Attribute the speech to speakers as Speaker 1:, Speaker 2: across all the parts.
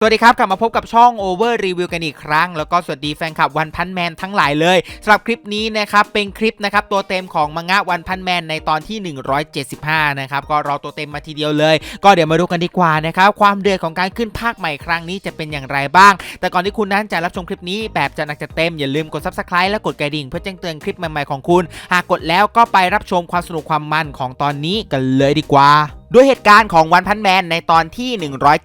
Speaker 1: สวัสดีครับกลับมาพบกับช่อง Over Review กันอีกครั้ง แล้วก็สวัสดีแฟนคลับวันพันแมนทั้งหลายเลยสำหรับคลิปนี้นะครับเป็นคลิปนะครับตัวเต็มของมังงะวันพันแมนในตอนที่ 175 นะครับก็รอตัวเต็มมาทีเดียวเลย ก็เดี๋ยวมาดูกันดีกว่านะครับความเดือดของการขึ้นภาคใหม่ครั้งนี้จะเป็นอย่างไรบ้าง แต่ก่อนที่คุณนั้นจะรับชมคลิปนี้แบบจะหนักจะเต็มอย่าลืมกด Subscribe และกดกระดิ่งเพื่อแจ้งเตือนคลิปใหม่ๆของคุณ หากกดแล้วก็ไปรับชมความสนุกความมันของตอนนี้กันเลยดีกว่า ด้วยเหตุการณ์ของวันพันแมนในตอนที่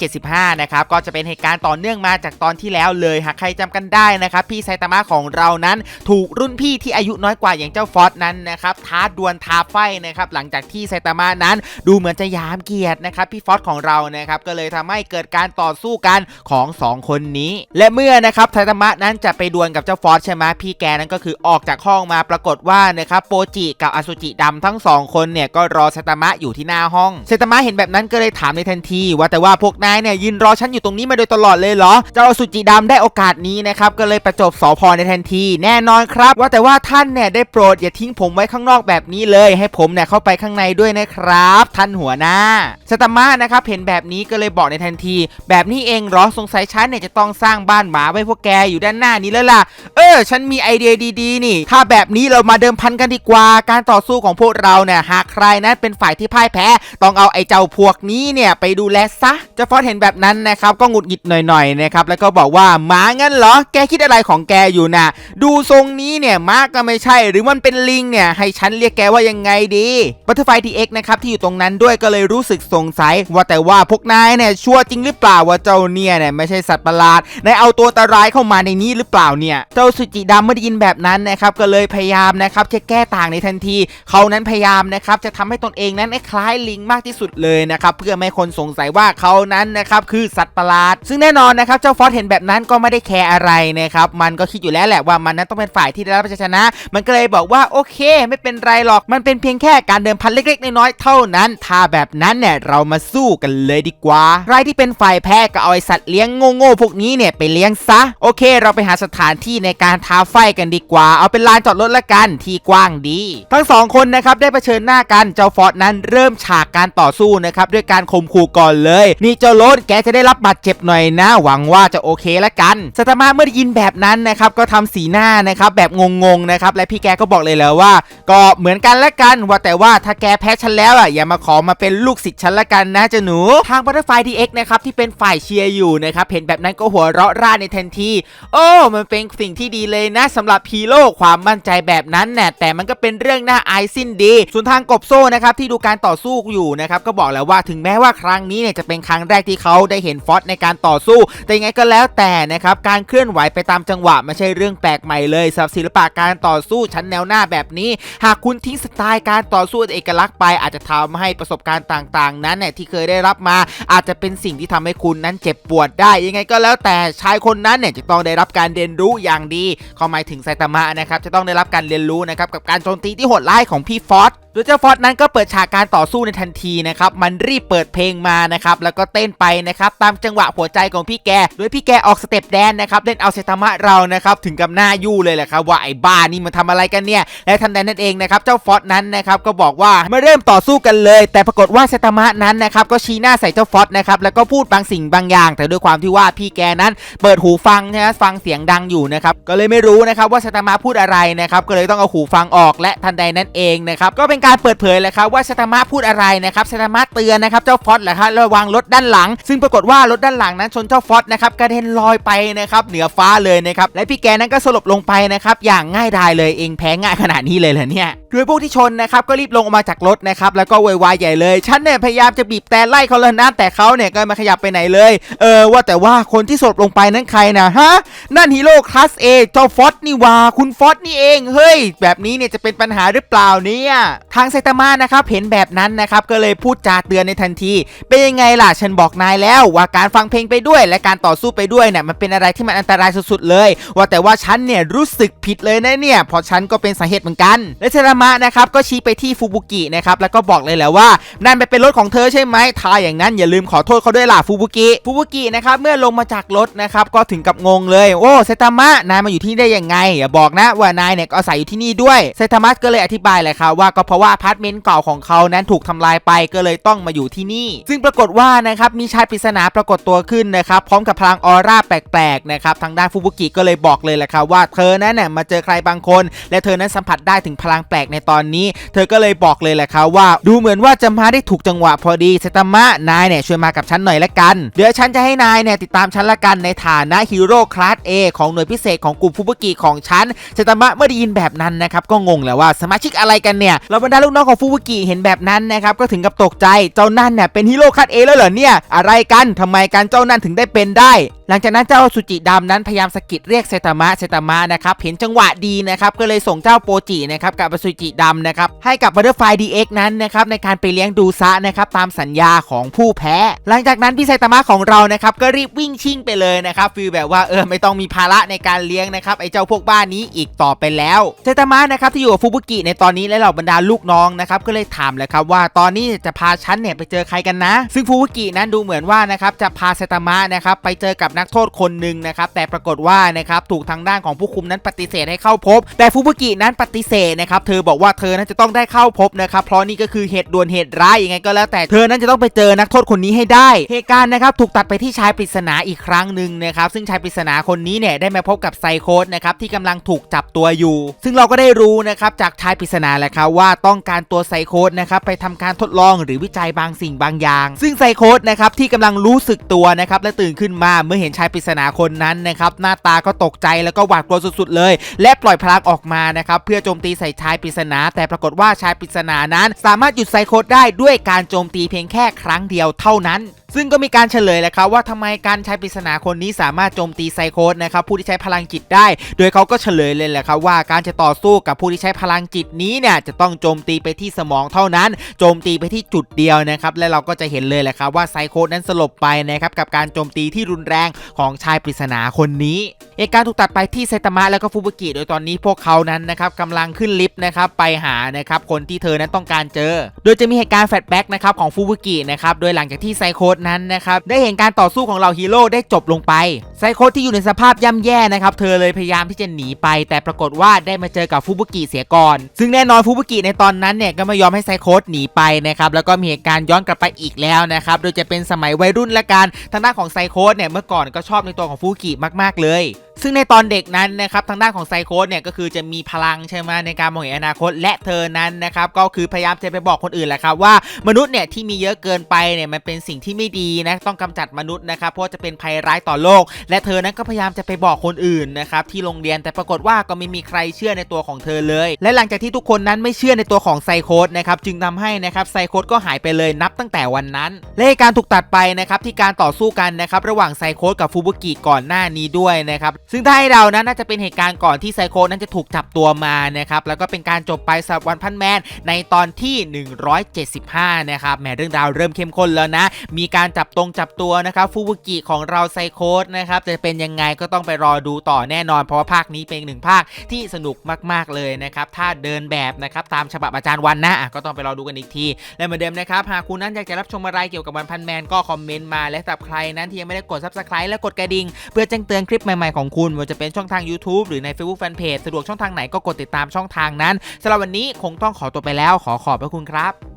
Speaker 1: 175 นะครับก็จะเป็นเหตุการณ์ต่อเนื่องมาจากตอนที่แล้วเลยหากใครจำกันได้นะครับพี่ไซตามะของเรานั้น ถูกรุ่นพี่ที่อายุน้อยกว่าอย่างเจ้าฟอสนั้นนะครับท้าดวลท้าไฟนะครับหลังจากที่ไซตามะนั้นดูเหมือนจะยามเกียรตินะครับพี่ฟอสของเรานะครับก็เลยทำให้เกิดการต่อสู้กันของ 2 คนนี้ และเมื่อนะครับไซตามะนั้นจะไปดวลกับเจ้าฟอสใช่ไหมพี่แกนั้นก็คือออกจากห้องมาปรากฏว่านะครับโปจิกับอสุจิดำทั้งสองคนเนี่ยก็รอไซตามะอยู่ที่หน้าห้องไซตามะเห็นแบบนั้นก็เลยถามในทันที ว่าแต่ว่าพวกนายเนี่ยยืนรอฉันอยู่ตรงนี้มาโดยตลอดเลยเหรอ เจ้าอสุจิดำได้โอกาสนี้นะครับก็เลยประจบสอพในทันที แน่นอนครับ ว่าแต่ว่าท่านเนี่ยได้โปรดอย่าทิ้งผมไว้ข้างนอกแบบนี้เลย ให้ผมเนี่ยเข้าไปข้างในด้วยนะครับ ท่านหัวหน้าไซตามะนะครับเห็นแบบนี้ก็เลยบอกในทันที แบบนี้เองเหรอสงสัยฉันเนี่ยจะต้องสร้างบ้านหมาไว้พวกแกอยู่ด้านหน้านี้แล้วล่ะ เออ ฉันมีไอเดียดีๆ นี่ ถ้าแบบนี้เรามาเดิมพันกันดีกว่า การต่อสู้ของพวกเราเนี่ยหากใครนั้นเป็นฝ่ายที่พ่ายแพ้ต้องเอาไอ้เจ้าพวกนี้เนี่ยไปดูแลซะเจะฟอสเห็นแบบนั้นนะครับก็หงุดหงิดหน่อยๆนะครับแล้วก็บอกว่าหมางั้นเหรอ แกคิดอะไรของแกอยู่นะดูทรงนี้เนี่ยม้าก็ไม่ใช่ หรือมันเป็นลิงเนี่ยให้ฉันเรียกแกว่ายังไงดีบัตเตอร์ไฟทีเอ็กนะครับที่อยู่ตรงนั้นด้วยก็เลยรู้สึกสงสัย ว่าแต่ว่าพวกนายเนี่ยชัวจริงหรือเปล่าว่าเจ้าเนี่ยเนี่ยไม่ใช่สัตว์ประหลาดนายเอาตัวตรายเข้ามาในนี้หรือเปล่าเนี่ยเจ้าสุจิดำเมื่อได้ยินแบบนั้นนะครับก็เลยพยายามนะครับจะแก้ต่างในทันที เขานั้นพยายามนะครับจะทำให้ตนเองนั้นคล้ายลิงมากที่สุดเลยนะครับเพื่อไม่ให้คนสงสัยว่าเขานั้นนะครับคือสัตว์ประหลาด ซึ่งแน่นอนนะครับเจ้าฟอสเห็นแบบนั้นก็ไม่ได้แคร์อะไรนะครับมันก็คิดอยู่แล้วแหละว่ามันนั้นต้องเป็นฝ่ายที่ได้รับชัยชนะ มันก็เลยบอกว่าโอเค ไม่เป็นไรหรอกมันเป็นเพียงแค่การเดิมพันเล็กๆน้อยๆเท่านั้น ถ้าแบบนั้นเนี่ยเรามาสู้กันเลยดีกว่าใครที่เป็นฝ่ายแพ้ก็เอาไอสัตว์เลี้ยงโง่ๆพวกนี้เนี่ยไปเลี้ยงซะโอเค เราไปหาสถานที่ในการท้าไฟกันดีกว่า เอาเป็นลานจอดรถละกันที่กว้างดี ทั้งสองคนนะครับได้เผชิญหน้ากันเจ้าฟอสนั้นเริ่มฉากการต่อ่อสู้นะครับด้วยการข่มขู่ก่อนเลย นี่เจ้าโรสแกจะได้รับบาดเจ็บหน่อยนะ หวังว่าจะโอเคละกันสตามาเมื่อได้ยินแบบนั้นนะครับก็ทำสีหน้านะครับแบบงงๆนะครับและพี่แกก็บอกเลยแล้วว่า ก็เหมือนกันละกันว่าแต่ว่าถ้าแกแพ้ฉันแล้วอะอย่ามาขอมาเป็นลูกศิษย์ฉันละกันนะเจ้าหนูทางบัตเตอร์ไฟทีเอ็กนะครับที่เป็นฝ่ายเชียร์อยู่นะครับเห็นแบบนั้นก็หัวเราะร่าในทันที โอ้มันเป็นสิ่งที่ดีเลยนะสำหรับฮีโร่ความมั่นใจแบบนั้นแน่ะแต่มันก็เป็นเรื่องน่าอายสิ้นดี ส่วนทางกบโซ่นะครับที่ดูการต่อสู้อยู่นะครับก็บอกแล้วว่าถึงแม้ว่าครั้งนี้เนี่ยจะเป็นครั้งแรกที่เขาได้เห็นฟอสในการต่อสู้ แต่ยังไงก็แล้วแต่นะครับการเคลื่อนไหวไปตามจังหวะไม่ใช่เรื่องแปลกใหม่เลยสำหรับศิลปะการต่อสู้ชั้นแนวหน้าแบบนี้ หากคุณทิ้งสไตล์การต่อสู้เอกลักษณ์ไป อาจจะทำให้ประสบการณ์ต่างๆ นั้นเนี่ยที่เคยได้รับมา อาจจะเป็นสิ่งที่ทำให้คุณนั้นเจ็บปวดได้ ยังไงก็แล้วแต่ชายคนนั้นเนี่ยจะต้องได้รับการเรียนรู้อย่างดีเขาหมายถึงไซตามะนะครับจะต้องได้รับการเรียนรู้นะครับกับการโจมตีที่โหดร้ายของพี่ฟอส โดยเจ้าฟอสนั้นก็เปิดฉากการต่อสู้ในทันทีนะครับ มันรีบเปิดเพลงมานะครับ แล้วก็เต้นไปนะครับ ตามจังหวะหัวใจของพี่แก โดยพี่แกออกสเต็ปแดนนะครับ เล่นเอาเซตามะเรานะครับ ถึงกับหน้ายู่เลยแหละครับว่าไอ้บ้านี่มันทำอะไรกันเนี่ย และทันใดนั้นเองนะครับ เจ้าฟอสนั้นนะครับก็บอกว่ามาเริ่มต่อสู้กันเลย แต่ปรากฏว่าเซตามะนั้นนะครับก็ชี้หน้าใส่เจ้าฟอสนะครับ แล้วก็พูดบางสิ่งบางอย่าง แต่ด้วยความที่ว่าพี่แกนั้น เปิดหูฟังนะฟังเสียงดังอยู่นะครับ ก็เลยไม่รู้นะครับว่าเซตามะพูดอะไรนะครับ ก็เลยต้องเอาหูฟังออกและทันใดนั้นเองนะครับก็เป็นการเปิดเผยเลยครับว่าเซตามะพูดอะไรนะครับเซตามะเตือนนะครับเจ้าฟอสแหละครับระวังรถด้านหลัง ซึ่งปรากฏว่ารถด้านหลังนั้นชนเจ้าฟอสนะครับกระเด็นลอยไปนะครับเหนือฟ้าเลยนะครับและพี่แกนั้นก็สลบลงไปนะครับอย่างง่ายดายเลยเองแพ้ง่ายขนาดนี้เลยเหรอเนี่ยโดยพวกที่ชนนะครับก็รีบลงออกมาจากรถนะครับแล้วก็โวยวายใหญ่เลยฉันเนี่ยพยายามจะบีบแต่ไล่เขาแล้วนะแต่เขาเนี่ยก็ไม่ขยับไปไหนเลยเออว่าแต่ว่าคนที่สลบลงไปนั้นใครนะฮะนั่นฮีโร่คลาสเอเจ้าฟอสนี่ว่าคุณฟอสนี่เองเฮ้ย แบบนี้เนี่ยจะเป็นปัญหาหรือเปล่าเนี่ยทางไซตามะนะครับเห็นแบบนั้นนะครับก็เลยพูดจาเตือนในทันที เป็นยังไงล่ะฉันบอกนายแล้วว่าการฟังเพลงไปด้วย และการต่อสู้ไปด้วยเนี่ยมันเป็นอะไรที่มันอันตรายสุดๆเลย ว่าแต่ว่าฉันเนี่ยรู้สึกผิดเลยนะเนี่ยเพราะฉันก็เป็นสาเหตุเหมือนกัน และเซรามะนะครับก็ชี้ไปที่ฟูบุกินะครับแล้วก็บอกเลยแหละว่านั่นเป็นรถของเธอใช่ไหมถ้าอย่างนั้นอย่าลืมขอโทษเขาด้วยล่ะฟูบุกิฟูบุกินะครับเมื่อลงมาจากรถนะครับก็ถึงกับงงเลยโอ้เซตามะนายมาอยู่ที่นี่ได้ยังไงอย่าบอกนะว่านายเนี่ยก็อาศัยอยู่ที่นี่ด้วยเซตามะก็เลยอธิบายเลยครับว่าก็เพราะว่าพาร์ตเมนต์เก่าของเขานั้นถูกทำลายไปก็เลยต้องมาอยู่ที่นี่ ซึ่งปรากฏว่านะครับมีชายปริศนาปรากฏตัวขึ้นนะครับพร้อมกับพลังออร่าแปลกๆนะครับทางด้านฟูบุกิก็เลยบอกเลยแหละครับว่าเธอนั้นน่ะมาเจอใครบางคน และเธอนั้นสัมผัสได้ถึงพลังแปลกในตอนนี้ เธอก็เลยบอกเลยแหละครับว่า ดูเหมือนว่าจะมาได้ถูกจังหวะพอดีเซตามะนายเนี่ยช่วยมากับฉันหน่อยละกัน เดี๋ยวฉันจะให้นายเนี่ยติดตามฉันละกันในฐานะฮีโร่คลาส A ของหน่วยพิเศษของกลุ่มฟูบุกิของฉันเซตามะเมื่อได้ยินแบบนั้นนะครับก็งงแหละว่าสมาชิกอะไรกันเนี่ยแล้วบรรดาลูกน้องของฟูบุกิเห็นแบบนั้นนะครับก็ถึงกับตกใจเจ้านั่นเนี่ยเป็นฮีโร่คัดเอแล้วเหรอเนี่ยอะไรกันทำไมการเจ้านั่นถึงได้เป็นได้หลังจากนั้นเจ้าสุจิดำนั้นพยายามสะกิดเรียกเซตามะเซตามะนะครับเห็นจังหวะดีนะครับก็เลยส่งเจ้าโปจินะครับกับสุจิดำนะครับให้กับบัตเตอร์ไฟดีเอ็กนั้นนะครับในการไปเลี้ยงดูซะนะครับตามสัญญาของผู้แพ้ หลังจากนั้นพี่ไซตามะของเรานะครับก็รีบวิ่งชิ่งไปเลยนะครับฟีลแบบว่าเออไม่ต้องมีภาระในการเลี้ยงนะครับไอ้เจ้าพวกบ้านนี้อีกต่อไปแล้วเซตามะนะครับที่อยู่กับฟูบุกิในตอนนี้และเหล่าบรรดาลูกน้องนะครับก็เลยถามเลยครับว่าตอนนี้จะพาฉันเนี่ยไปเจอใครกันนะ ซึ่งฟูบุกินั้นดูเหมือนว่านะครับจะพาเซตามะนะครับไปเจอกับนักโทษคนหนึ่งนะครับแต่ปรากฏว่านะครับถูกทางด้านของผู้คุมนั้นปฏิเสธให้เข้าพบ แต่ฟูบุกินั้นปฏิเสธนะครับเธอบอกว่าเธอนั้นจะต้องได้เข้าพบนะครับเพราะนี่ก็คือเหตุด่วนเหตุร้ายยังไงก็แล้วแต่เธอนั้นจะต้องไปเจอนักโทษคนนี้ให้ได้ เหตุการณ์นะครับถูกตัดไปที่ชายปริศนาอีกครั้งหนึ่งนะครับซึ่งชายปริศนาคนนี้เนี่ยได้มาพบกับไซโคสนะครับที่กำลังถูกจับตัวอยู่ ซึ่งเราก็ได้รู้นะครับจากชายปริศนาแหละครับว่าต้องการตัวไซโคสนะครับไปทำการทดลองหรือวิจัยบางสิ่งบางอย่าง ซึ่งไซโคสนะครับที่กำลังรู้สึกตัวนะครับและตื่นขึ้นมาเมื่อเห็นชายปริศนาคนนั้นนะครับหน้าตาก็ตกใจแล้วก็หวาดกลัวสุดๆเลย และปล่อยพลังออกมานะครับเพื่อโจมตีใส่ชายปริศนา แต่ปรากฏว่าชายปริศนานั้น สามารถหยุดไซโคดได้ด้วยการโจมตีเพียงแค่ครั้งเดียวเท่านั้น ซึ่งก็มีการเฉลยแหละครับว่าทำไมการใช้ปริศนาคนนี้สามารถโจมตีไซโคสนะครับผู้ที่ใช้พลังจิตได้ โดยเขาก็เฉลยเลยแหละครับว่าการจะต่อสู้กับผู้ที่ใช้พลังจิตนี้เนี่ยจะต้องโจมตีไปที่สมองเท่านั้น โจมตีไปที่จุดเดียวนะครับและเราก็จะเห็นเลยแหละครับว่าไซโคสนั้นสลบไปนะครับกับการโจมตีที่รุนแรงของชายปริศนาคนนี้เหตุการถูกตัดไปที่ไซตามะแล้วก็ฟูบุกิโดยตอนนี้พวกเขานั้นนะครับกำลังขึ้นลิฟต์นะครับไปหานะครับคนที่เธอนั้นต้องการเจอ โดยจะมีเหตุการณ์แฟลชแบ็กนะครับของฟูบุกินะครับโดยหลังจากที่ไซโคสนั้นนะครับได้เห็นการต่อสู้ของเหล่าฮีโร่ได้จบลงไปไซโคสที่อยู่ในสภาพย่ำแย่นะครับเธอเลยพยายามที่จะหนีไป แต่ปรากฏว่าได้มาเจอกับฟูบุกิเสียก่อน ซึ่งแน่นอนฟูบุกิในตอนนั้นเนี่ยก็ไม่ยอมให้ไซโคสหนีไปนะครับแล้วก็มีเหตุการณ์ย้อนกลับไปอีกแล้วนะครับโดยจะเป็นสมัยวัยรุ่นละกันทางด้านของไซโคสเนี่ยเมื่อก่อนก็ชอบในตัวของฟูบุกิมาก ๆเลย ซึ่งในตอนเด็กนั้นนะครับทางด้านของไซโคสเนี่ยก็คือจะมีพลังใช่ไหมในการมองเห็นอนาคตและเธอนั้นนะครับก็คือพยายามจะไปบอกคนอื่นแหละครับว่ามนุษย์เนี่ยที่มีเยอะเกินไปเนี่ยมันเป็นสิ่งที่ไม่ดีนะต้องกำจัดมนุษย์นะครับเพราะจะเป็นภัยร้ายต่อโลก และเธอนั้นก็พยายามจะไปบอกคนอื่นนะครับที่โรงเรียนแต่ปรากฏว่าก็ไม่มีใครเชื่อในตัวของเธอเลย และหลังจากที่ทุกคนนั้นไม่เชื่อในตัวของไซโคสนะครับจึงทำให้นะครับไซโคสก็หายไปเลยนับตั้งแต่วันนั้นและเหตุการถูกตัดไปนะครับที่การต่อสู้กันนะครับระหว่างไซโคสกับฟูบุกิก่อนหน้านี้ด้วยนะครับซึ่งถ้าให้เรานั้นน่าจะเป็นเหตุการณ์ก่อนที่ไซโคสนั้นจะถูกจับตัวมานะครับแล้วก็เป็นการจบไปสำหรับวันพันแมนในตอนที่ 175 นะครับแหมเรื่องราวเริ่มเข้มข้นแล้วนะ มีการจับตรงจับตัวนะครับฟูบุกิของเราไซโคสนะครับจะเป็นยังไงก็ต้องไปรอดูต่อแน่นอน เพราะว่าภาคนี้เป็นหนึ่งภาคที่สนุกมากๆเลยนะครับถ้าเดินแบบนะครับตามฉบับอาจารย์วันนะก็ต้องไปรอดูกันอีกที และเหมือนเดิมนะครับหากคุณนั้นอยากจะรับชมอะไรเกี่ยวกับวันพันแมนก็คอมเมนต์มาและสำหรับใครนั้นที่ยังไม่ได้กด subscribe และกดกระดิ่งเพื่อแจ้งเตือนคลิปใหม่ๆของคุณว่าจะเป็นช่องทาง YouTube หรือใน Facebook Fanpage สะดวกช่องทางไหนก็กดติดตามช่องทางนั้นสำหรับวันนี้คงต้องขอตัวไปแล้วขอขอบพระคุณครับ